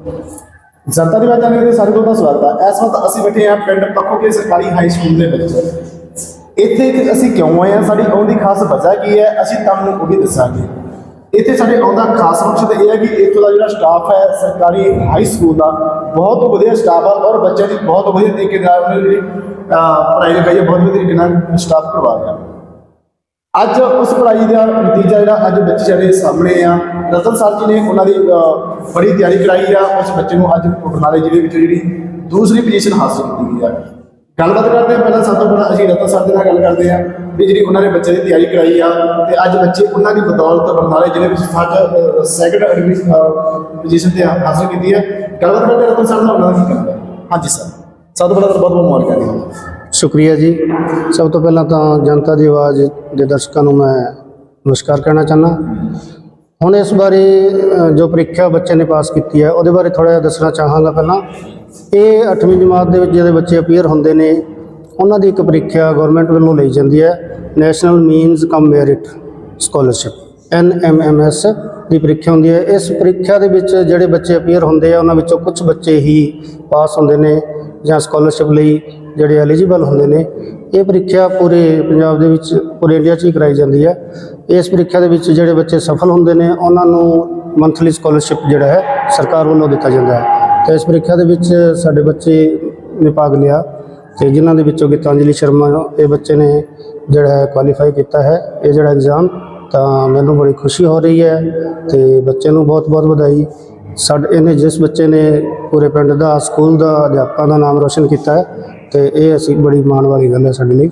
ਜਨਤਾ ਦੀ ਆਵਾਜ਼ ਦੇ ਸਾਰੇ ਦੋਸਤਾਂ ਦਾ ਸਵਾਗਤ ਹੈ ਇਸ ਵਕਤ ਅਸੀਂ ਬੈਠੇ ਹਾਂ ਪਿੰਡ ਪੱਖੋਕੇ ਸਰਕਾਰੀ ਹਾਈ ਸਕੂਲ ਦੇ ਵਿੱਚ। ਇੱਥੇ ਅਸੀਂ ਕਿਉਂ ਆਏ ਹਾਂ? ਸਾਡੀ ਆਉਣ ਦੀ ਖਾਸ ਵਜ੍ਹਾ ਕੀ ਹੈ? ਅਸੀਂ ਤੁਹਾਨੂੰ ਉਹ ਵੀ ਦੱਸਾਂਗੇ। ਇੱਥੇ ਸਾਡੇ ਆਉਣ ਦਾ ਖਾਸ ਮਕਸਦ ਇਹ ਹੈ ਕਿ ਇੱਥੋਂ ਦਾ ਜਿਹੜਾ ਸਟਾਫ ਹੈ ਸਰਕਾਰੀ ਹਾਈ ਸਕੂਲ ਦਾ ਬਹੁਤ ਵਧੀਆ ਸਟਾਫ ਹੈ ਔਰ ਬੱਚਿਆਂ ਦੀ ਬਹੁਤ ਵਧੀਆ ਤਰੀਕੇ ਨਾਲ ਉਹਨਾਂ ਦੀ ਜਿਹੜੀ, ਅਹ, ਪੜ੍ਹਾਈ ਲਿਖਾਈ ਹੈ ਬਹੁਤ ਵਧੀਆ ਤਰੀਕੇ ਨਾਲ ਸਟਾਫ ਕਰਵਾ ਰਿਹਾ। ਅੱਜ ਉਸ ਪੜ੍ਹਾਈ ਦਾ ਨਤੀਜਾ ਜਿਹੜਾ ਅੱਜ ਬੱਚੇ ਸਾਡੇ ਸਾਹਮਣੇ ਆ ਰਤਨ ਸਰ ਜੀ ਨੇ ਉਹਨਾਂ ਦੀ ਬੜੀ ਤਿਆਰੀ ਕਰਾਈ ਆ, ਉਸ ਬੱਚੇ ਨੂੰ ਅੱਜ ਬਰਨਾਲੇ ਜ਼ਿਲ੍ਹੇ ਵਿੱਚ ਜਿਹੜੀ ਦੂਸਰੀ ਪੋਜੀਸ਼ਨ ਹਾਸਲ ਕੀਤੀ ਗਈ ਆ। ਗੱਲਬਾਤ ਕਰਦੇ ਹਾਂ ਪਹਿਲਾਂ ਸਭ ਤੋਂ, ਪਹਿਲਾਂ ਅਸੀਂ ਰਤਨ ਸਰ ਦੇ ਨਾਲ ਗੱਲ ਕਰਦੇ ਹਾਂ ਵੀ ਜਿਹੜੀ ਉਹਨਾਂ ਨੇ ਬੱਚੇ ਦੀ ਤਿਆਰੀ ਕਰਾਈ ਆ ਤੇ ਅੱਜ ਬੱਚੇ ਉਹਨਾਂ ਦੀ ਬਦੌਲਤ ਬਰਨਾਲੇ ਜ਼ਿਲ੍ਹੇ ਵਿੱਚ ਫਸਟ ਸੈਕੰਡ ਪੋਜੀਸ਼ਨ ਤੇ ਹਾਸਲ ਕੀਤੀ ਹੈ ਗੱਲਬਾਤ ਕਰਦੇ ਹਾਂ ਰਤਨ ਸਰ ਨਾਲ, ਉਹਨਾਂ ਦਾ ਕੀ ਕਹਿੰਦਾ ਹਾਂਜੀ ਸਰ। ਸਭ ਤੋਂ ਪਹਿਲਾਂ ਬਹੁਤ ਬਹੁਤ ਮੁਬਾਰਕਾਂ ਜੀ ਸ਼ੁਕਰੀਆ ਜੀ। ਸਭ ਤੋਂ ਪਹਿਲਾਂ ਤਾਂ ਜਨਤਾ ਦੀ ਆਵਾਜ਼ ਦੇ ਦਰਸ਼ਕਾਂ ਨੂੰ ਮੈਂ ਨਮਸਕਾਰ ਕਰਨਾ ਚਾਹੁੰਦਾ। ਹੁਣ ਇਸ ਬਾਰੇ ਜੋ ਪ੍ਰੀਖਿਆ ਬੱਚੇ ਨੇ ਪਾਸ ਕੀਤੀ ਹੈ, ਉਹਦੇ ਬਾਰੇ ਥੋੜਾ ਜਿਹਾ ਦੱਸਣਾ ਚਾਹਾਂਗਾ ਪਹਿਲਾਂ। ਇਹ 8ਵੀਂ ਜਮਾਤ ਦੇ ਵਿੱਚ ਜਿਹੜੇ ਬੱਚੇ ਅਪੀਅਰ ਹੁੰਦੇ ਨੇ, ਉਹਨਾਂ ਦੀ ਇੱਕ ਪ੍ਰੀਖਿਆ ਗਵਰਨਮੈਂਟ ਵੱਲੋਂ ਲਈ ਜਾਂਦੀ ਹੈ national means cum merit scholarship NMMS ਦੀ ਪ੍ਰੀਖਿਆ ਹੁੰਦੀ ਹੈ। ਇਸ ਪ੍ਰੀਖਿਆ ਦੇ ਵਿੱਚ ਜਿਹੜੇ ਬੱਚੇ ਅਪੀਅਰ ਹੁੰਦੇ ਆ, ਉਹਨਾਂ ਵਿੱਚੋਂ ਕੁਝ ਬੱਚੇ ਹੀ ਪਾਸ ਹੁੰਦੇ ਨੇ ਜਾਂ ਸਕਾਲਰਸ਼ਿਪ ਲਈ ਜਿਹੜੇ ਐਲੀਜੀਬਲ ਹੁੰਦੇ ਨੇ, ਇਹ ਪ੍ਰੀਖਿਆ ਪੂਰੇ ਪੰਜਾਬ ਦੇ ਵਿੱਚ, ਪੂਰੇ ਇੰਡੀਆ 'ਚ ਹੀ ਕਰਾਈ ਜਾਂਦੀ ਹੈ। ਇਸ ਪ੍ਰੀਖਿਆ ਦੇ ਵਿੱਚ ਜਿਹੜੇ ਬੱਚੇ ਸਫਲ ਹੁੰਦੇ ਨੇ, ਉਹਨਾਂ ਨੂੰ ਮੰਥਲੀ ਸਕਾਲਰਸ਼ਿਪ ਜਿਹੜਾ ਹੈ, ਸਰਕਾਰ ਵੱਲੋਂ ਦਿੱਤਾ ਜਾਂਦਾ ਹੈ। ਤੇ ਇਸ ਪ੍ਰੀਖਿਆ ਦੇ ਵਿੱਚ ਸਾਡੇ ਬੱਚੇ ਨੇ ਭਾਗ ਲਿਆ ਤੇ ਜਿਨ੍ਹਾਂ ਦੇ ਵਿੱਚੋਂ ਗੀਤਾਂਜਲੀ ਸ਼ਰਮਾ ਇਹ ਬੱਚੇ ਨੇ ਜਿਹੜਾ ਹੈ ਕੁਆਲੀਫਾਈ ਕੀਤਾ ਹੈ। ਇਹ ਜਿਹੜਾ ਐਗਜ਼ਾਮ ਤਾਂ ਮੈਨੂੰ ਬੜੀ ਖੁਸ਼ੀ ਹੋ ਰਹੀ ਹੈ ਤੇ ਬੱਚੇ ਨੂੰ ਬਹੁਤ ਬਹੁਤ ਵਧਾਈ। ਸਾਡੇ, ਇਹਨੇ ਜਿਸ ਬੱਚੇ ਨੇ ਪੂਰੇ ਪਿੰਡ ਦਾ, ਸਕੂਲ ਦਾ ਅਧਿਆਪਕਾਂ ਦਾ ਨਾਮ ਰੋਸ਼ਨ ਕੀਤਾ ਹੈ ਤੇ ਇਹ ਅਸੀਂ ਬੜੀ ਮਾਣ ਵਾਲੀ ਗੱਲ ਹੈ ਸਾਡੇ ਲਈ।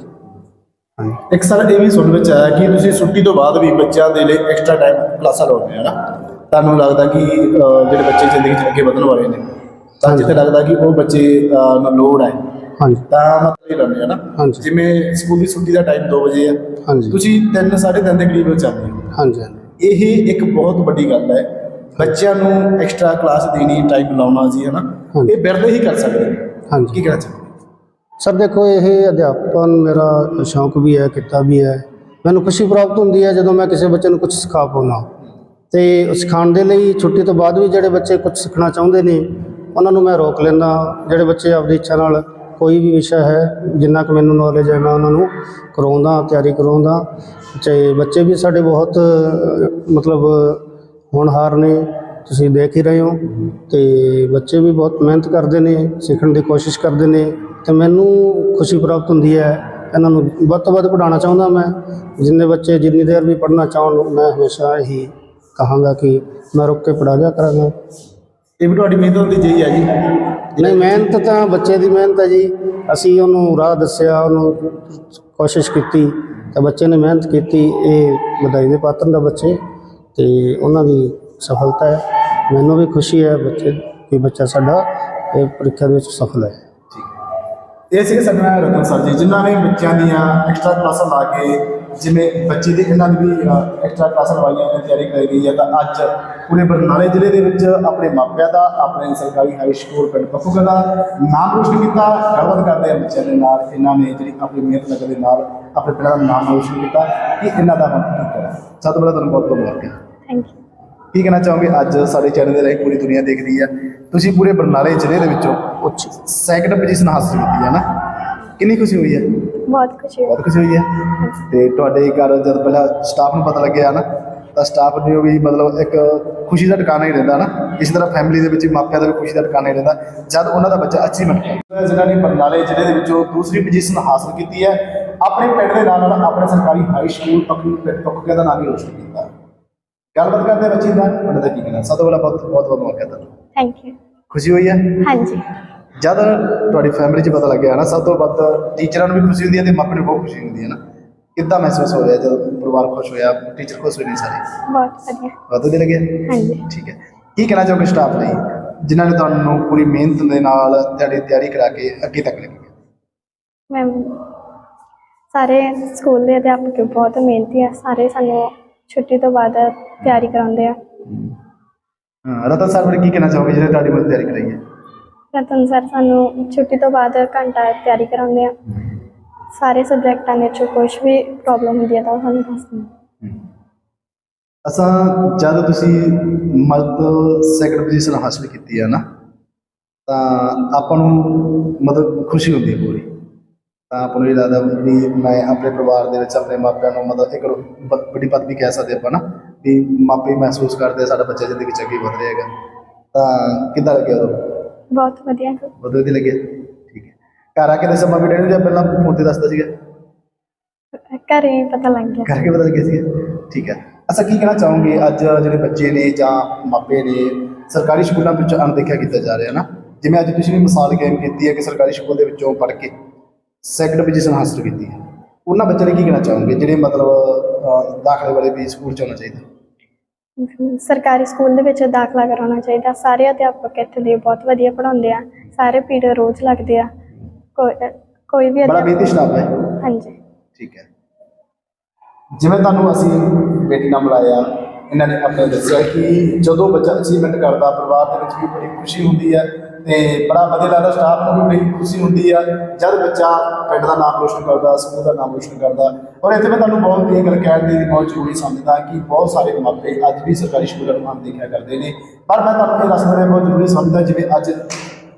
ਹਾਂਜੀ। ਇੱਕ ਸਰ ਇਹ ਵੀ ਸੁਣਨ ਵਿੱਚ ਆਇਆ ਕਿ ਤੁਸੀਂ ਛੁੱਟੀ ਤੋਂ ਬਾਅਦ ਵੀ ਬੱਚਿਆਂ ਦੇ ਲਈ ਐਕਸਟਰਾ ਟਾਈਮ ਕਲਾਸਾਂ ਲਾਉਂਦੇ ਹੋ ਨਾ? ਤੁਹਾਨੂੰ ਲੱਗਦਾ ਕਿ ਜਿਹੜੇ ਬੱਚੇ ਜ਼ਿੰਦਗੀ 'ਚ ਅੱਗੇ ਵਧਣ ਵਾਲੇ ਨੇ ਤਾਂ ਜਿੱਥੇ ਲੱਗਦਾ ਕਿ ਉਹ ਬੱਚੇ ਨੂੰ ਲੋੜ ਹੈ ਹਾਂਜੀ। ਤਾਂ ਮਤਲਬ ਇਹ ਲਾਉਂਦੇ ਆ ਨਾ। ਜਿਵੇਂ ਸਕੂਲ ਦੀ ਛੁੱਟੀ ਦਾ ਟਾਈਮ 2 ਵਜੇ ਹੈ ਹਾਂਜੀ। ਤੁਸੀਂ 3 3:30 ਦੇ ਕਰੀਬ ਚੱਲਦੇ ਹੋ। ਹਾਂਜੀ। ਇਹ ਇੱਕ ਬਹੁਤ ਵੱਡੀ ਗੱਲ ਹੈ ਬੱਚਿਆਂ ਨੂੰ ਐਕਸਟਰਾ ਕਲਾਸ ਦੇਣੀ ਟਾਈਮ ਲਾਉਣਾ ਜੀ ਹੈ ਨਾ। ਇਹ ਬਿਰਲੇ ਹੀ ਕਰ ਸਕਦੇ ਹਾਂਜੀ। ਕੀ ਕਹਿਣਾ ਚਾਹੁੰਦੇ ਸਰ ਦੇਖੋ, ਇਹ ਅਧਿਆਪਨ ਮੇਰਾ ਸ਼ੌਂਕ ਵੀ ਹੈ, ਕਿੱਤਾ ਵੀ ਹੈ। ਮੈਨੂੰ ਖੁਸ਼ੀ ਪ੍ਰਾਪਤ ਹੁੰਦੀ ਹੈ ਜਦੋਂ ਮੈਂ ਕਿਸੇ ਬੱਚੇ ਨੂੰ ਕੁਝ ਸਿਖਾ ਪਾਉਣਾ ਤੇ ਸਿਖਾਉਣ ਦੇ ਲਈ ਛੁੱਟੀ ਤੋਂ ਬਾਅਦ ਵੀ ਜਿਹੜੇ ਬੱਚੇ ਕੁਝ ਸਿੱਖਣਾ ਚਾਹੁੰਦੇ ਨੇ, ਉਹਨਾਂ ਨੂੰ ਮੈਂ ਰੋਕ ਲੈਂਦਾ ਜਿਹੜੇ ਬੱਚੇ ਆਪਦੀ ਇੱਛਾ ਨਾਲ ਕੋਈ ਵੀ ਵਿਸ਼ਾ ਹੈ, ਜਿੰਨਾ ਕੁ ਮੈਨੂੰ ਨੌਲੇਜ ਹੈ, ਮੈਂ ਉਹਨਾਂ ਨੂੰ ਕਰਾਉਂਦਾ ਤਿਆਰੀ ਕਰਾਉਂਦਾ ਤੇ ਬੱਚੇ ਵੀ ਸਾਡੇ ਬਹੁਤ ਮਤਲਬ ਹੋਣਹਾਰ ਨੇ ਤੁਸੀਂ ਦੇਖ ਹੀ ਰਹੇ ਹੋ ਤੇ ਬੱਚੇ ਵੀ ਬਹੁਤ ਮਿਹਨਤ ਕਰਦੇ ਨੇ ਸਿੱਖਣ ਦੀ ਕੋਸ਼ਿਸ਼ ਕਰਦੇ ਨੇ ਤੇ ਮੈਨੂੰ ਖੁਸ਼ੀ ਪ੍ਰਾਪਤ ਹੁੰਦੀ ਹੈ। ਇਹਨਾਂ ਨੂੰ ਵੱਧ ਤੋਂ ਵੱਧ ਪੜ੍ਹਾਉਣਾ ਚਾਹੁੰਦਾ ਮੈਂ। ਜਿੰਨੇ ਬੱਚੇ ਜਿੰਨੀ ਦੇਰ ਵੀ ਪੜ੍ਹਨਾ ਚਾਹਣ ਮੈਂ ਹਮੇਸ਼ਾ ਇਹੀ ਕਹਾਂਗਾ ਕਿ ਮੈਂ ਰੁਕ ਕੇ ਪੜ੍ਹਾ ਜਾ ਕਰਾਂਗਾ। ਇਹ ਵੀ ਤੁਹਾਡੀ ਮਿਹਨਤ ਦੀ ਜਈ ਹੈ ਜੀ। ਨਹੀਂ ਮਿਹਨਤ ਤਾਂ ਬੱਚੇ ਦੀ ਮਿਹਨਤ ਹੈ ਜੀ। ਅਸੀਂ ਉਹਨੂੰ ਰਾਹ ਦੱਸਿਆ ਉਹਨੂੰ ਕੋਸ਼ਿਸ਼ ਕੀਤੀ ਤਾਂ ਬੱਚੇ ਨੇ ਮਿਹਨਤ ਕੀਤੀ। ਇਹ ਵਧਾਈ ਦੇ ਪਾਤਰ ਦਾ ਬੱਚੇ ਤੇ ਉਹਨਾਂ ਦੀ ਸਫਲਤਾ ਹੈ। ਮੈਨੂੰ ਵੀ ਖੁਸ਼ੀ ਹੈ ਬੱਚੇ ਕਿ ਬੱਚਾ ਸਾਡਾ ਇਹ ਪ੍ਰੀਖਿਆ ਦੇ ਵਿੱਚ ਸਫਲ ਹੈ। ਇਹ ਸੀ ਸਾਡੇ ਨਾਲ ਰਤਨ ਸਰ ਜੀ ਜਿਨ੍ਹਾਂ ਨੇ ਬੱਚਿਆਂ ਦੀਆਂ ਐਕਸਟਰਾ ਕਲਾਸਾਂ ਲਾ ਕੇ ਜਿਵੇਂ ਬੱਚੇ ਦੀ ਇਹਨਾਂ ਦੀ ਵੀ ਐਕਸਟਰਾ ਕਲਾਸਾਂ ਲਵਾਈਆਂ ਨੇ ਤਿਆਰੀ ਕਰਾਈ ਗਈ ਹੈ ਤਾਂ ਅੱਜ ਪੂਰੇ ਬਰਨਾਲੇ ਜ਼ਿਲ੍ਹੇ ਦੇ ਵਿੱਚ ਆਪਣੇ ਮਾਪਿਆਂ ਦਾ ਆਪਣੇ ਸਰਕਾਰੀ ਹਾਈ ਸਕੂਲ ਪਿੰਡ ਪੱਖੂਗਾ ਦਾ ਨਾਮ ਰੋਸ਼ਨ ਕੀਤਾ ਗੱਲਬਾਤ ਕਰਦੇ ਆ ਬੱਚਿਆਂ ਦੇ ਨਾਲ ਇਹਨਾਂ ਨੇ ਜਿਹੜੀ ਆਪਣੀ ਮਿਹਨਤ ਲਗਨ ਦੇ ਨਾਲ ਆਪਣੇ ਪਿੰਡ ਦਾ ਨਾਮ ਰੋਸ਼ਨ ਕੀਤਾ ਕਿ ਇਹਨਾਂ ਦਾ ਹੁਣ ਕੀ ਕਰਾਂ। ਸਭ ਤੋਂ ਪਹਿਲਾਂ ਤੁਹਾਨੂੰ ਬਹੁਤ ਬਹੁਤ ਮੁਬਾਰਕਾਂ ਥੈਂਕ ਯੂ ਕੀ ਕਹਿਣਾ ਚਾਹੋਗੇ? ਅੱਜ ਸਾਡੇ ਚੈਨਲ ਦੇ ਰਾਹੀਂ ਪੂਰੀ ਦੁਨੀਆ ਦੇਖਦੀ ਹੈ ਤੁਸੀਂ ਪੂਰੇ ਬਰਨਾਲੇ ਜ਼ਿਲ੍ਹੇ ਦੇ ਵਿੱਚੋਂ ਉੱਚ ਸੈਕੰਡ ਪੋਜੀਸ਼ਨ ਹਾਸਲ ਕੀਤੀ ਹੈ ਨਾ? ਕਿੰਨੀ ਖੁਸ਼ੀ ਹੋਈ ਹੈ ਬਹੁਤ ਖੁਸ਼ੀ ਹੋਈ। ਬਹੁਤ ਖੁਸ਼ੀ ਹੋਈ ਹੈ ਤੇ ਤੁਹਾਡੇ ਘਰ ਜਦ ਪਹਿਲਾਂ ਸਟਾਫ ਨੂੰ ਪਤਾ ਲੱਗਿਆ ਨਾ ਤਾਂ ਸਟਾਫ ਨੂੰ ਵੀ ਮਤਲਬ ਇੱਕ ਖੁਸ਼ੀ ਦਾ ਟਿਕਾਣਾ ਹੀ ਰਹਿੰਦਾ ਨਾ। ਇਸ ਤਰ੍ਹਾਂ ਫੈਮਿਲੀ ਦੇ ਵਿੱਚ ਮਾਪਿਆਂ ਦਾ ਵੀ ਖੁਸ਼ੀ ਦਾ ਟਿਕਾਣਾ ਹੀ ਰਹਿੰਦਾ। ਜਦ ਉਹਨਾਂ ਦਾ ਬੱਚਾ ਅਚੀਵਮੈਂਟ ਕਰਦਾ ਜਿਨ੍ਹਾਂ ਨੇ ਬਰਨਾਲੇ ਜ਼ਿਲ੍ਹੇ ਦੇ ਵਿੱਚੋਂ ਦੂਸਰੀ ਪੋਜੀਸ਼ਨ ਹਾਸਲ ਕੀਤੀ ਹੈ। ਆਪਣੇ ਪਿੰਡ ਦੇ ਨਾਲ ਨਾਲ ਆਪਣੇ ਸਰਕਾਰੀ ਹਾਈ ਸਕੂਲ ਪੱਖੂ ਪੱਖੂਕੇ ਦਾ ਨਾਮ ਵੀ ਰੋਸ਼ਨ ਕੀਤਾ। ਗੱਲਬਾਤ ਕਰਦੇ ਹਾਂ ਬੱਚੀ ਦਾ ਉਹਨਾਂ ਦਾ ਕੀ ਕਹਿਣਾ? ਸਭ ਤੋਂ ਪਹਿਲਾਂ ਬਹੁਤ ਬਹੁਤ ਬਹੁਤ ਮੁਬਾਰਕਾਂ ਤੁਹਾਨੂੰ ਥੈਂਕ ਯੂ ਖੁਸ਼ੀ ਹੋਈ ਹੈ? ਹਾਂਜੀ। ਜਦ ਤੁਹਾਡੀ ਫੈਮਿਲੀ 'ਚ ਪਤਾ ਲੱਗਿਆ ਨਾ ਸਭ ਤੋਂ ਵੱਧ ਟੀਚਰਾਂ ਨੂੰ ਵੀ ਖੁਸ਼ੀ ਹੁੰਦੀ ਹੈ ਤੇ ਮਾਪਿਆਂ ਨੂੰ ਬਹੁਤ ਖੁਸ਼ੀ ਹੁੰਦੀ ਹੈ ਨਾ? ਕਿੱਦਾਂ ਮਹਿਸੂਸ ਹੋ ਰਿਹਾ ਜਦੋਂ ਪਰਿਵਾਰ ਖੁਸ਼ ਹੋਇਆ ਟੀਚਰ ਖੁਸ਼ ਹੋਏ ਨੇ ਸਾਰੇ? ਬਹੁਤ ਵਧੀਆ। ਬਹੁਤ ਵਧੀਆ ਲੱਗਿਆ? ਹਾਂਜੀ। ਠੀਕ ਹੈ। ਕੀ ਕਹਿਣਾ ਚਾਹੋਗੇ ਸਟਾਫ ਲਈ ਜਿਨ੍ਹਾਂ ਨੇ ਤੁਹਾਨੂੰ ਪੂਰੀ ਮਿਹਨਤ ਦੇ ਨਾਲ ਤੁਹਾਡੀ ਤਿਆਰੀ ਕਰਾ ਕੇ ਅੱਗੇ ਤੱਕ ਲੈ ਕੇ ਗਏ? ਮੈਂ ਸਾਰੇ ਸਕੂਲ ਦੇ ਅਧਿਆਪਕ ਬਹੁਤ ਮਿਹਨਤੀ ਆ ਸਾਰੇ ਸਾਨੂੰ ਛੁੱਟੀ ਤੋਂ ਬਾਅਦ ਤਿਆਰੀ ਕਰਾਉਂਦੇ ਆ। ਹਾਂ। ਰਤਨ ਸਰ ਕੀ ਕਹਿਣਾ ਚਾਹੋਗੇ ਜਿਹੜੇ ਤੁਹਾਡੀ ਮਦਦ ਤਿਆਰੀ ਕਰਾਈ ਹੈ? ਰਤਨ ਸਰ ਸਾਨੂੰ ਛੁੱਟੀ ਤੋਂ ਬਾਅਦ ਘੰਟਾ ਤਿਆਰੀ ਕਰਾਉਂਦੇ ਆ। ਸਾਰੇ ਸਬਜੈਕਟਾਂ ਦੇ ਵਿੱਚ ਕੁਝ ਵੀ ਪ੍ਰੋਬਲਮ ਹੁੰਦੀ ਹੈ ਤਾਂ ਉਹ ਸਾਨੂੰ ਦੱਸਦੇ ਆ। ਅਸਾਂ ਜਦ ਤੁਸੀਂ ਮਤਲਬ ਸੈਕੰਡ ਪੋਜੀਸ਼ਨ ਹਾਸਲ ਕੀਤੀ ਹੈ ਨਾ ਤਾਂ ਆਪਾਂ ਨੂੰ ਮਤਲਬ ਖੁਸ਼ੀ ਹੁੰਦੀ ਹੈ ਪੂਰੀ। ਤਾਂ ਆਪਾਂ ਨੂੰ ਇਹ ਲੱਗਦਾ ਵੀ ਮੈਂ ਆਪਣੇ ਪਰਿਵਾਰ ਦੇ ਵਿੱਚ ਆਪਣੇ ਮਾਪਿਆਂ ਨੂੰ ਮਤਲਬ ਇੱਕ ਵੱਡੀ ਪਦਵੀ ਕਹਿ ਸਕਦੇ ਆਪਾਂ ਨਾ ਵੀ ਮਾਪੇ ਮਹਿਸੂਸ ਕਰਦੇ ਆ ਸਾਡਾ ਬੱਚਾ ਜ਼ਿੰਦਗੀ ਚ ਅੱਗੇ ਵਧ ਰਿਹਾ ਹੈਗਾ। ਤਾਂ ਕਿੱਦਾਂ ਲੱਗਿਆ ਉਦੋਂ ਬਹੁਤ ਵਧੀਆ। ਬਹੁਤ ਵਧੀਆ ਲੱਗਿਆ? ਠੀਕ ਹੈ। ਘਰ ਆ ਕੇ ਦੱਸਿਆ ਮੰਮੀ ਡੈਡੀ ਨੂੰ ਜਾਂ ਪਹਿਲਾਂ ਫੋਨ ਤੇ ਦੱਸਦਾ ਸੀਗਾ? ਘਰੇ ਪਤਾ ਲੱਗ ਗਿਆ। ਕਰਕੇ ਪਤਾ ਲੱਗਿਆ ਸੀਗਾ? ਠੀਕ ਹੈ। ਅਸਾਂ ਕੀ ਕਹਿਣਾ ਚਾਹੋਗੇ? ਅੱਜ ਜਿਹੜੇ ਬੱਚੇ ਨੇ ਜਾਂ ਮਾਪੇ ਨੇ ਸਰਕਾਰੀ ਸਕੂਲਾਂ ਵਿੱਚ ਅਣਦੇਖਿਆ ਕੀਤਾ ਜਾ ਰਿਹਾ ਨਾ। ਜਿਵੇਂ ਅੱਜ ਤੁਸੀਂ ਵੀ ਮਿਸਾਲ ਕਾਇਮ ਕੀਤੀ ਹੈ ਕਿ ਸਰਕਾਰੀ ਸਕੂਲ ਦੇ ਵਿੱਚੋਂ ਪੜ੍ਹ ਕੇ। ਸੈਕੰਡ ਪੋਜੀਸ਼ਨ ਹਾਸਲ ਕੀਤੀ ਹੈ। ਉਹਨਾਂ ਬੱਚਿਆਂ ਲਈ ਕੀ ਕਹਿਣਾ ਚਾਹੋਗੇ? ਜਿਹੜੇ ਮਤਲਬ ਦਾਖਲੇ ਵਾਲੇ ਵੀ ਸਕੂਲ ਚ ਹੋਣਾ ਚਾਹੀਦਾ। ਸਰਕਾਰੀ ਸਕੂਲ ਦੇ ਵਿੱਚ ਦਾਖਲਾ ਕਰਾਉਣਾ ਚਾਹੀਦਾ। ਸਾਰੇ ਅਧਿਆਪਕ ਇੱਥੇ ਦੇ ਬਹੁਤ ਵਧੀਆ ਪੜ੍ਹਾਉਂਦੇ ਆ। ਸਾਰੇ ਪੀਰੀਅਡ ਰੋਜ਼ ਲੱਗਦੇ ਆ। ਕੋਈ ਕੋਈ ਵੀ ਬੜਾ ਅਧਿਆਪਕ ਸਟਾਫ ਹੈ। ਹਾਂਜੀ। ਠੀਕ ਹੈ। ਜਿਵੇਂ ਤੁਹਾਨੂੰ ਅਸੀਂ ਬੇਟੀ ਨਾਲ ਮਿਲਾਇਆ ਇਹਨਾਂ ਨੇ ਆਪਣੇ ਦੱਸਿਆ ਕਿ ਜਦੋਂ ਬੱਚਾ ਅਚੀਵਮੈਂਟ ਕਰਦਾ ਪਰਿਵਾਰ ਦੇ ਵਿੱਚ ਵੀ ਬੜੀ ਖੁਸ਼ੀ ਹੁੰਦੀ ਹੈ। ਤੇ ਬੜਾ ਵਧੀਆ ਲੱਗਦਾ ਸਟਾਫ ਨੂੰ ਵੀ ਬੜੀ ਖੁਸ਼ੀ ਹੁੰਦੀ ਆ, ਜਦ ਬੱਚਾ ਪਿੰਡ ਦਾ ਨਾਮ ਰੋਸ਼ਨ ਕਰਦਾ, ਸਕੂਲ ਦਾ ਨਾਮ ਰੋਸ਼ਨ ਕਰਦਾ। ਔਰ ਇੱਥੇ ਮੈਂ ਤੁਹਾਨੂੰ ਬਹੁਤ ਇਹ ਗੱਲ ਕਹਿਣ ਦੀ ਬਹੁਤ ਜ਼ਰੂਰੀ ਸਮਝਦਾ ਕਿ ਬਹੁਤ ਸਾਰੇ ਮਾਪੇ ਅੱਜ ਵੀ ਸਰਕਾਰੀ ਸਕੂਲਾਂ ਨੂੰ ਅਣਦੇਖਿਆ ਕਰਦੇ ਨੇ। ਪਰ ਮੈਂ ਤੁਹਾਨੂੰ ਇਹ ਦੱਸਣਾ ਬਹੁਤ ਜ਼ਰੂਰੀ ਸਮਝਦਾ, ਜਿਵੇਂ ਅੱਜ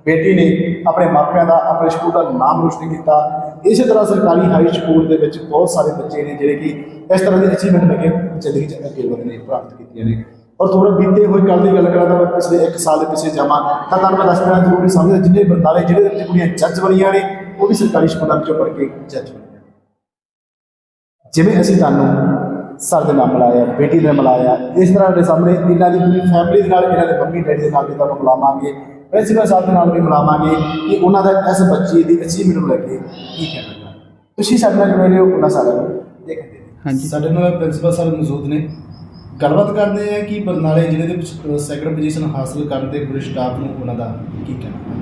ਬੇਟੀ ਨੇ ਆਪਣੇ ਮਾਪਿਆਂ ਦਾ, ਆਪਣੇ ਸਕੂਲ ਦਾ ਨਾਮ ਰੋਸ਼ਨ ਕੀਤਾ। ਇਸੇ ਤਰ੍ਹਾਂ ਸਰਕਾਰੀ ਹਾਈ ਸਕੂਲ ਦੇ ਵਿੱਚ ਬਹੁਤ ਸਾਰੇ ਬੱਚੇ ਨੇ, ਜਿਹੜੇ ਕਿ ਇਸ ਤਰ੍ਹਾਂ ਦੀ ਅਚੀਵਮੈਂਟ ਲੈ ਕੇ ਜ਼ਿੰਦਗੀ 'ਚ ਅੱਗੇ ਵਧਣੇ ਪ੍ਰਾਪਤ ਕੀਤੀਆਂ ਨੇ। ਔਰ ਥੋੜਾ ਬੀਤੇ ਹੋਏ ਕੱਲ ਦੀ ਗੱਲ ਕਰਾਂ ਤਾਂ ਮੈਂ ਪਿਛਲੇ 1 ਸਾਲ ਦੇ ਪਿੱਛੇ ਜਾਵਾਂ ਤਾਂ ਤੁਹਾਨੂੰ ਮੈਂ ਦੱਸ ਦੇਣਾ ਜ਼ਰੂਰੀ ਸਮਝਦਾ ਜਿੰਨੇ ਬਰਨਾਲੇ ਜਿਹੜੇ ਦੇ ਵਿੱਚ ਕੁੜੀਆਂ ਜੱਜ ਬਣੀਆਂ ਨੇ ਉਹ ਵੀ ਸਰਕਾਰੀ ਸਕੂਲਾਂ ਵਿੱਚੋਂ ਪੜ੍ਹ ਕੇ ਜੱਜ ਬਣੀਆਂ ਜਿਵੇਂ ਅਸੀਂ ਤੁਹਾਨੂੰ ਸਰ ਦੇ ਨਾਮ ਮਿਲਾਇਆ ਬੇਟੀ ਦੇ ਮਿਲਾਇਆ ਇਸ ਤਰ੍ਹਾਂ ਦੇ ਸਾਹਮਣੇ ਇਹਨਾਂ ਦੀ ਪੂਰੀ ਫੈਮਿਲੀ ਦੇ ਨਾਲ ਇਹਨਾਂ ਦੇ ਮੰਮੀ ਡੈਡੀ ਦੇ ਨਾਲ ਵੀ ਤੁਹਾਨੂੰ ਮਿਲਾਵਾਂਗੇ ਪ੍ਰਿੰਸੀਪਲ ਸਾਹਿਬ ਦੇ ਨਾਲ ਵੀ ਮਿਲਾਵਾਂਗੇ ਕਿ ਉਹਨਾਂ ਦਾ ਇਸ ਬੱਚੇ ਦੀ ਅਚੀਵਮੈਂਟ ਨੂੰ ਲੈ ਕੇ ਕੀ ਕਹਿਣਾ ਤੁਸੀਂ ਸਾਡੇ ਨਾਲ ਜੁੜੇ ਰਹੋ ਉਹਨਾਂ ਸਾਰਿਆਂ ਨੂੰ ਦੇਖਦੇ ਹਾਂਜੀ। ਸਾਡੇ ਨਾਲ ਪ੍ਰਿੰਸੀਪਲ ਸਾਹਿਬ ਮੌਜੂਦ ਨੇ। ਗੱਲਬਾਤ ਕਰਦੇ ਆ ਕਿ ਬਰਨਾਲੇ ਜ਼ਿਲ੍ਹੇ ਦੇ ਵਿੱਚ ਸੈਕੰਡ ਪੋਜੀਸ਼ਨ ਹਾਸਲ ਕਰਨ ਦੇ ਪੂਰੇ ਸਟਾਫ ਨੂੰ ਉਹਨਾਂ ਦਾ ਕੀ ਕਹਿਣਾ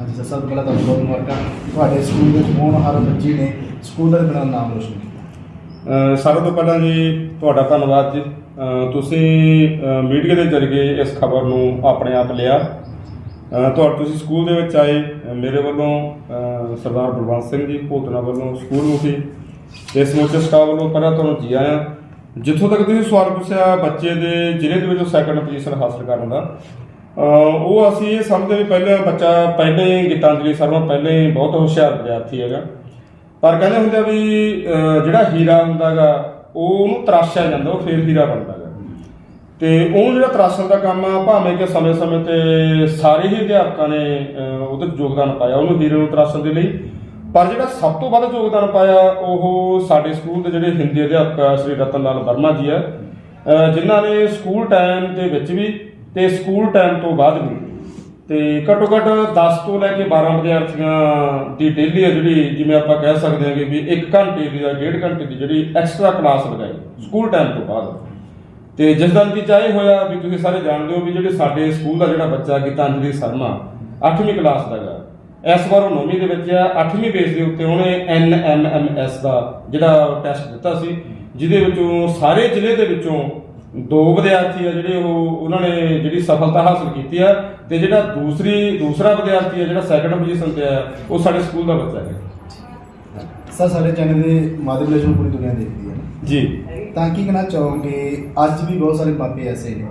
ਹਾਂਜੀ ਸਰ ਸਭ ਤੋਂ ਪਹਿਲਾਂ ਤੁਹਾਨੂੰ ਬਹੁਤ ਮੁਬਾਰਕਾਂ। ਤੁਹਾਡੇ ਸਕੂਲ ਵਿੱਚ ਹੋਣ ਹਰ ਬੱਚੇ ਨੇ ਸਕੂਲ ਦਾ ਬੜਾ ਨਾਮ ਰੋਸ਼ਨ ਕੀਤਾ। ਸਾਰਿਆਂ ਤੋਂ ਪਹਿਲਾਂ ਜੀ ਤੁਹਾਡਾ ਧੰਨਵਾਦ ਜੀ। ਤੁਸੀਂ ਮੀਡੀਆ ਦੇ ਜ਼ਰੀਏ ਇਸ ਖਬਰ ਨੂੰ ਆਪਣੇ ਆਪ ਲਿਆ। ਅ, ਤੁਹਾਡੇ ਤੁਸੀਂ ਸਕੂਲ ਦੇ ਵਿੱਚ ਆਏ। ਮੇਰੇ ਵੱਲੋਂ ਸਰਦਾਰ ਬਲਵੰਤ ਸਿੰਘ ਜੀ ਭੋਤਨਾ ਵੱਲੋਂ ਸਕੂਲ ਮੁਖੀ ਇਸ ਸਮੁੱਚੇ ਸਟਾਫ ਵੱਲੋਂ ਪਹਿਲਾਂ ਤੁਹਾਨੂੰ ਜੀ ਆਇਆਂ। ਜਿੱਥੋਂ ਤੱਕ ਤੁਸੀਂ ਸਵਾਲ ਪੁੱਛਿਆ ਬੱਚੇ ਦੇ ਜ਼ਿਲ੍ਹੇ ਦੇ ਵਿੱਚੋਂ ਸੈਕੰਡ ਪੋਜੀਸ਼ਨ ਹਾਸਲ ਕਰਨ ਦਾ ਉਹ ਅਸੀਂ ਇਹ ਸਮਝਦੇ ਵੀ ਪਹਿਲਾਂ ਬੱਚਾ ਪਹਿਲੇ ਹੀ ਗੀਤਾਂਜਲੀ ਸਰਮਾ ਪਹਿਲੇ ਬਹੁਤ ਹੁਸ਼ਿਆਰ ਵਿਦਿਆਰਥੀ ਹੈਗਾ। ਪਰ ਕਹਿੰਦੇ ਹੁੰਦੇ ਆ ਵੀ ਜਿਹੜਾ ਹੀਰਾ ਹੁੰਦਾਗਾ ਉਹ ਉਹਨੂੰ ਤਰਾਸ਼ਿਆ ਜਾਂਦਾ ਉਹ ਫੇਰ ਹੀਰਾ ਬਣਦਾਗਾ ਤੇ ਉਹਨੂੰ ਜਿਹੜਾ ਤਰਾਸ਼ਣ ਦਾ ਕੰਮ ਆ ਭਾਵੇਂ ਕਿ ਸਮੇਂ-ਸਮੇਂ ਤੇ ਸਾਰੇ ਹੀ ਅਧਿਆਪਕਾਂ ਨੇ ਅਹ, ਉਹਦੇ ਯੋਗਦਾਨ ਪਾਇਆ ਉਹਨੂੰ ਹੀਰੇ ਨੂੰ ਤਰਾਸ਼ਣ ਦੇ ਲਈ। ਪਰ ਜਿਹੜਾ ਸਭ ਤੋਂ ਵੱਧ ਯੋਗਦਾਨ ਪਾਇਆ ਉਹ ਸਾਡੇ ਸਕੂਲ ਦੇ ਜਿਹੜੇ ਹਿੰਦੀ ਅਧਿਆਪਕ ਸ੍ਰੀ ਰਤਨ ਲਾਲ ਵਰਮਾ ਜੀ ਆ ਜਿਨ੍ਹਾਂ ਨੇ ਸਕੂਲ ਟਾਈਮ ਦੇ ਵਿੱਚ ਵੀ ਤੇ ਸਕੂਲ ਟਾਈਮ ਤੋਂ ਬਾਅਦ ਵੀ ਤੇ ਘੱਟੋ ਘੱਟ 10 ਤੋਂ ਲੈ ਕੇ 12 ਵਿਦਿਆਰਥੀਆਂ ਦੀ ਡੇਲੀ ਹੈ ਜਿਹੜੀ, ਜਿਵੇਂ ਆਪਾਂ ਕਹਿ ਸਕਦੇ ਹਾਂ ਕਿ ਵੀ 1 ਘੰਟੇ ਦੀ ਜਾਂ 1.5 ਘੰਟੇ ਦੀ ਜਿਹੜੀ ਐਕਸਟਰਾ ਕਲਾਸ ਲਗਾਈ, ਸਕੂਲ ਟਾਈਮ ਤੋਂ ਬਾਅਦ। ਤੇ ਜਿਸ ਦਾ ਨਤੀਜਾ ਇਹ ਹੋਇਆ ਵੀ ਤੁਸੀਂ ਸਾਰੇ ਜਾਣਦੇ ਹੋ ਵੀ ਜਿਹੜੇ ਸਾਡੇ ਸਕੂਲ ਦਾ ਜਿਹੜਾ ਬੱਚਾ ਗੀਤਾਂਜਲੀ ਸ਼ਰਮਾ 8ਵੀਂ ਕਲਾਸ ਦਾ ਹੈਗਾ। ਇਸ ਵਾਰ ਉਹ 9ਵੀਂ ਦੇ ਵਿੱਚ ਆ 8ਵੀਂ ਬੇਸ ਦੇ ਉੱਤੇ ਉਹਨੇ ਐਨਐਮਐਮਐਸ ਦਾ ਜਿਹੜਾ ਟੈਸਟ ਦਿੱਤਾ ਸੀ ਜਿਹਦੇ ਵਿੱਚੋਂ ਸਾਰੇ ਜ਼ਿਲ੍ਹੇ ਦੇ ਵਿੱਚੋਂ ਦੋ ਵਿਦਿਆਰਥੀ ਆ ਜਿਹੜੇ ਉਹ ਉਹਨਾਂ ਨੇ ਜਿਹੜੀ ਸਫਲਤਾ ਹਾਸਲ ਕੀਤੀ ਆ ਤੇ ਜਿਹੜਾ ਦੂਸਰੀ ਦੂਸਰਾ ਵਿਦਿਆਰਥੀ ਆ ਜਿਹੜਾ ਸੈਕੰਡ ਪੋਜੀਸ਼ਨ ਤੇ ਆ ਉਹ ਸਾਡੇ ਸਕੂਲ ਦਾ ਬੱਚਾ ਹੈ ਸਰ ਸਾਡੇ ਚੈਨਲ ਦੇ ਮਾਧਿਅਮ ਨਾਲ ਪੂਰੀ ਦੁਨੀਆ ਦੇਖਦੀ ਹੈ। ਜੀ। ਤਾਂ ਕੀ ਕਹਿਣਾ ਚਾਹੋਗੇ? ਅੱਜ ਵੀ ਬਹੁਤ ਸਾਰੇ ਮਾਪੇ ਐਸੇ ਨੇ।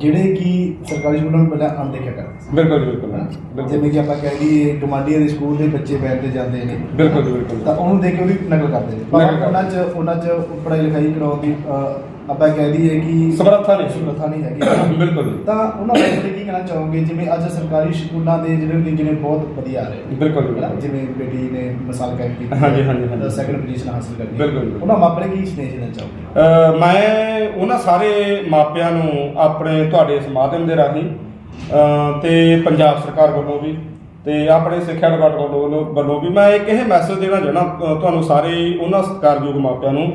ਜਿਹੜੇ ਕਿ ਸਰਕਾਰੀ ਸਕੂਲਾਂ ਨੂੰ ਪਹਿਲਾਂ ਅਣਦੇਖਿਆ ਕਰਦੇ ਸੀ। ਬਿਲਕੁਲ ਬਿਲਕੁਲ ਜਿਵੇਂ ਕਿ ਆਪਾਂ ਕਹਿ ਲਈਏ ਗਮਾਂਡੀਆਂ ਦੇ ਸਕੂਲ ਦੇ ਬੱਚੇ ਬੈਠਦੇ ਜਾਂਦੇ ਨੇ। ਬਿਲਕੁਲ ਬਿਲਕੁਲ। ਤਾਂ ਉਹਨੂੰ ਦੇਖ ਕੇ ਉਹ ਵੀ ਨਕਲ ਕਰਦੇ ਨੇ। ਪਰ ਉਹਨਾਂ 'ਚ ਉਹਨਾਂ 'ਚ ਪੜ੍ਹਾਈ ਲਿਖਾਈ ਕਰਾਉਣ ਦੀ ਆਪਾਂ ਕਹਿ ਦਈਏ ਕਿ ਸਮਰੱਥਾ ਨਹੀਂ। ਸਮਰੱਥਾ ਨਹੀਂ ਹੈਗੀ ਬਿਲਕੁਲ। ਤਾਂ ਉਹਨਾਂ ਬਾਰੇ ਕੀ ਕਹਿਣਾ ਚਾਹੋਗੇ ਜਿਵੇਂ ਅੱਜ ਸਰਕਾਰੀ ਸਕੂਲਾਂ ਦੇ ਜਿਹੜੇ ਨਤੀਜੇ ਬਹੁਤ ਵਧੀਆ ਆ ਰਹੇ ਨੇ ਬਿਲਕੁਲ ਨਾ? ਜਿਵੇਂ ਬੇਟੀ ਨੇ ਮਿਸਾਲ ਕਾਇਮ ਕੀਤੀ ਹਾਂਜੀ, ਹਾਂਜੀ, ਹਾਂਜੀ। ਸੈਕੰਡ ਪੋਜੀਸ਼ਨ ਹਾਸਲ ਕਰਨੀ ਬਿਲਕੁਲ, ਬਿਲਕੁਲ। ਉਹਨਾਂ ਮਾਪੇ ਕੀ ਸਨੇਹ ਦੇਣਾ ਚਾਹੋਗੇ ਅ, ਮੈਂ ਉਹਨਾਂ ਸਾਰੇ ਮਾਪਿਆਂ ਨੂੰ ਆਪਣੇ ਤੁਹਾਡੇ ਇਸ ਮਾਧਿਅਮ ਦੇ ਰਾਹੀਂ ਅ, ਤੇ ਪੰਜਾਬ ਸਰਕਾਰ ਵੱਲੋਂ ਵੀ ਤੇ ਆਪਣੇ ਸਿੱਖਿਆ ਡਿਪਾਰਟਮੈਂਟ ਵੱਲੋਂ ਵੱਲੋਂ ਵੀ ਮੈਂ ਇੱਕ ਇਹ ਮੈਸੇਜ ਦੇਣਾ ਚਾਹਣਾ ਤੁਹਾਨੂੰ ਸਾਰੇ ਹੀ ਉਹਨਾਂ ਸਤਿਕਾਰਯੋਗ ਮਾਪਿਆਂ ਨੂੰ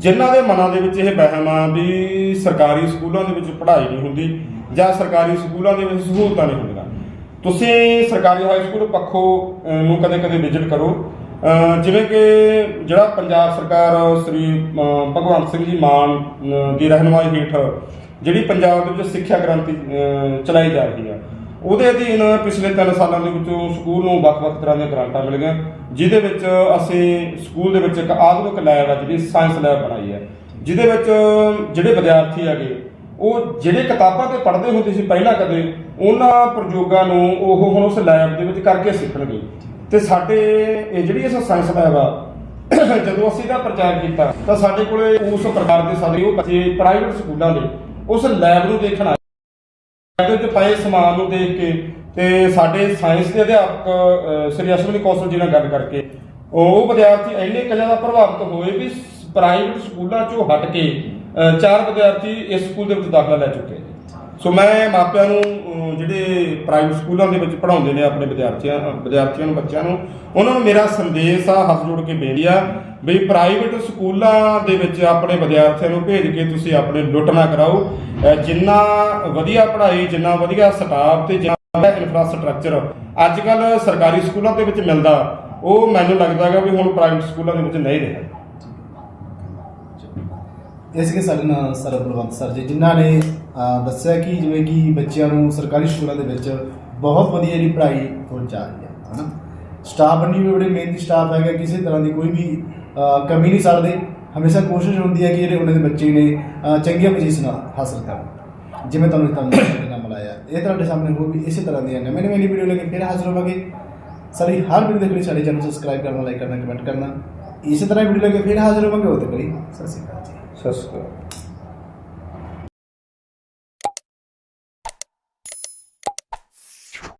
ਜਿਨ੍ਹਾਂ ਦੇ ਮਨਾਂ ਦੇ ਵਿੱਚ ਇਹ ਵਹਿਮ ਆ ਵੀ ਸਰਕਾਰੀ ਸਕੂਲਾਂ ਦੇ ਵਿੱਚ ਪੜ੍ਹਾਈ ਨਹੀਂ ਹੁੰਦੀ ਜਾਂ ਸਰਕਾਰੀ ਸਕੂਲਾਂ ਦੇ ਵਿੱਚ ਸਹੂਲਤਾਂ ਨਹੀਂ ਹੁੰਦੀਆਂ। ਤੁਸੀਂ ਸਰਕਾਰੀ ਹਾਈ ਸਕੂਲ ਪੱਖੋਂ ਨੂੰ ਕਦੇ-ਕਦੇ ਵਿਜ਼ਿਟ ਕਰੋ। ਜਿਵੇਂ ਕਿ ਜਿਹੜਾ ਪੰਜਾਬ ਸਰਕਾਰ ਸ੍ਰੀ ਭਗਵੰਤ ਸਿੰਘ ਜੀ ਮਾਨ ਅ, ਦੀ ਰਹਿਨੁਮਾਈ ਹੇਠ ਜਿਹੜੀ ਪੰਜਾਬ ਦੇ ਵਿੱਚ ਸਿੱਖਿਆ ਕ੍ਰਾਂਤੀ ਚਲਾਈ ਜਾ ਰਹੀ ਹੈ ਉਹਦੇ ਅਧੀਨ ਪਿਛਲੇ 3 ਸਾਲਾਂ ਦੇ ਵਿੱਚੋਂ ਸਕੂਲ ਨੂੰ ਵੱਖ-ਵੱਖ ਤਰ੍ਹਾਂ ਦੀਆਂ ਗ੍ਰਾਂਟਾਂ ਮਿਲ ਗਈਆਂ ਜਿਹਦੇ ਵਿੱਚ ਅਸੀਂ ਸਕੂਲ ਦੇ ਵਿੱਚ ਇੱਕ ਆਧੁਨਿਕ ਲੈਬ ਹੈ ਜਿਹੜੀ ਸਾਇੰਸ ਲੈਬ ਬਣਾਈ ਹੈ ਜਿਹਦੇ ਵਿੱਚ ਜਿਹੜੇ ਵਿਦਿਆਰਥੀ ਹੈਗੇ, ਉਹ ਜਿਹੜੇ ਕਿਤਾਬਾਂ ਤੇ ਪੜ੍ਹਦੇ ਹੁੰਦੇ ਸੀ ਪਹਿਲਾਂ ਕਦੇ, ਉਹਨਾਂ ਪ੍ਰਯੋਗਾਂ ਨੂੰ ਉਹ ਹੁਣ ਉਸ ਲੈਬ ਦੇ ਵਿੱਚ ਕਰਕੇ ਸਿੱਖਣਗੇ। ਤੇ ਸਾਡੇ ਇਹ ਜਿਹੜੀ ਇਸ ਸਾਇੰਸ ਲੈਬ ਆ, ਜਦੋਂ ਅਸੀਂ ਇਹਦਾ ਪ੍ਰਚਾਰ ਕੀਤਾ, ਤਾਂ ਸਾਡੇ ਕੋਲੇ ਉਸ ਪ੍ਰਕਾਰ ਦੇ ਸਾਡੇ ਉਹ ਬੱਚੇ ਪ੍ਰਾਈਵੇਟ ਸਕੂਲਾਂ ਦੇ ਉਸ ਲੈਬ ਨੂੰ ਦੇਖਣ ਆਏ। ਇਹਦੇ ਪਏ ਸਮਾਨ ਨੂੰ ਦੇਖ ਕੇ ਤੇ ਸਾਡੇ ਸਾਇੰਸ ਦੇ ਅਧਿਆਪਕ ਸ੍ਰੀ ਅਸ਼ਵਨੀ ਕੌਸ਼ਲ ਜੀ ਨਾਲ ਗੱਲ ਕਰਕੇ, ਉਹ ਵਿਦਿਆਰਥੀ ਇੰਨੇ ਕੁ ਦਾ ਪ੍ਰਭਾਵਿਤ ਹੋਏ ਵੀ ਪ੍ਰਾਈਵੇਟ ਸਕੂਲਾਂ ਚੋਂ ਹਟ ਕੇ ਚਾਰ ਵਿਦਿਆਰਥੀ ਇਸ ਸਕੂਲ ਦੇ ਵਿੱਚ ਦਾਖਲਾ ਲੈ ਚੁੱਕੇ ਸੋ ਮੈਂ ਮਾਪਿਆਂ ਨੂੰ ਜਿਹੜੇ ਪ੍ਰਾਈਵੇਟ ਸਕੂਲਾਂ ਦੇ ਵਿੱਚ ਪੜ੍ਹਾਉਂਦੇ ਨੇ ਆਪਣੇ ਵਿਦਿਆਰਥੀਆਂ ਵਿਦਿਆਰਥੀਆਂ ਨੂੰ, ਬੱਚਿਆਂ ਨੂੰ, ਉਹਨਾਂ ਨੂੰ ਮੇਰਾ ਸੰਦੇਸ਼ ਆ, ਹੱਥ ਜੋੜ ਕੇ ਬੇਨਤੀ ਆ, ਵੀ ਪ੍ਰਾਈਵੇਟ ਸਕੂਲਾਂ ਦੇ ਵਿੱਚ ਆਪਣੇ ਵਿਦਿਆਰਥੀਆਂ ਨੂੰ ਭੇਜ ਕੇ ਤੁਸੀਂ ਆਪਣੇ ਲੁੱਟ ਨਾ ਕਰਾਓ। ਜਿੰਨਾ ਵਧੀਆ ਪੜ੍ਹਾਈ, ਜਿੰਨਾ ਵਧੀਆ ਸਟਾਫ ਤੇ ਜਿੰਨਾ ਇਨਫਰਾਸਟ੍ਰਕਚਰ ਅੱਜ ਕੱਲ ਸਰਕਾਰੀ ਸਕੂਲਾਂ ਦੇ ਵਿੱਚ ਮਿਲਦਾ। ਉਹ ਮੈਨੂੰ ਲੱਗਦਾ ਹੈਗਾ ਵੀ ਹੁਣ ਪ੍ਰਾਈਵੇਟ ਸਕੂਲਾਂ ਦੇ ਵਿੱਚ ਨਹੀਂ ਰਿਹਾ। ਇਸ ਕੇ ਸਾਡੇ ਨਾਲ ਸਰ ਬਲਵੰਤ ਸਰ ਜੀ ਜਿਨ੍ਹਾਂ ਨੇ ਅਹ, ਦੱਸਿਆ ਕਿ ਜਿਵੇਂ ਕਿ ਬੱਚਿਆਂ ਨੂੰ ਸਰਕਾਰੀ ਸਕੂਲਾਂ ਦੇ ਵਿੱਚ ਬਹੁਤ ਵਧੀਆ ਜਿਹੜੀ ਪੜ੍ਹਾਈ ਹੋ ਜਾ ਰਹੀ ਹੈ ਹਨਾ? ਸਟਾਫ ਬੰਨੀ ਵੀ ਬੜੀ ਮਿਹਨਤੀ ਸਟਾਫ ਹੈਗਾ ਕਿਸੇ ਤਰ੍ਹਾਂ ਦੀ ਕੋਈ ਵੀ ਅਹ, ਕਮੀ ਨਹੀਂ ਛੱਡਦੇ ਹਮੇਸ਼ਾ ਕੋਸ਼ਿਸ਼ ਹੁੰਦੀ ਹੈ ਕਿ ਜਿਹੜੇ ਉਹਨਾਂ ਦੇ ਬੱਚੇ ਨੇ ਅਹ, ਚੰਗੀਆਂ ਪੋਜੀਸ਼ਨਾਂ ਹਾਸਲ ਕਰਨ। ਜਿਵੇਂ ਤੁਹਾਨੂੰ ਤੁਹਾਨੂੰ ਸਾਡੇ ਨਾਲ ਮਿਲਾਇਆ ਇਹ ਤੁਹਾਡੇ ਸਾਹਮਣੇ ਹੋਰ ਵੀ ਇਸੇ ਤਰ੍ਹਾਂ ਦੀਆਂ ਨਵੇਂ ਨਵੇਂ ਵੀਡੀਓ ਲੈ ਕੇ ਫਿਰ ਹਾਜ਼ਰ ਹੋਵਾਂਗੇ। ਸਾਡੀ ਹਰ ਵੀਡੀਓ ਦੇ ਲਈ ਸਾਡੇ ਚੈਨਲ ਸਬਸਕ੍ਰਾਈਬ ਕਰਨਾ ਲਾਈਕ ਕਰਨਾ ਕਮੈਂਟ ਕਰਨਾ। ਇਸੇ ਤਰ੍ਹਾਂ ਵੀਡੀਓ ਲੈ ਕੇ ਫਿਰ ਹਾਜ਼ਰ ਹੋਵਾਂਗੇ। ਉਹ ਤੱਕ ਲਈ ਸਤਿ ਸ਼੍ਰੀ ਅਕਾਲ ਜੀ। ਸਤਿ ਸ਼੍ਰੀ ਅਕਾਲ।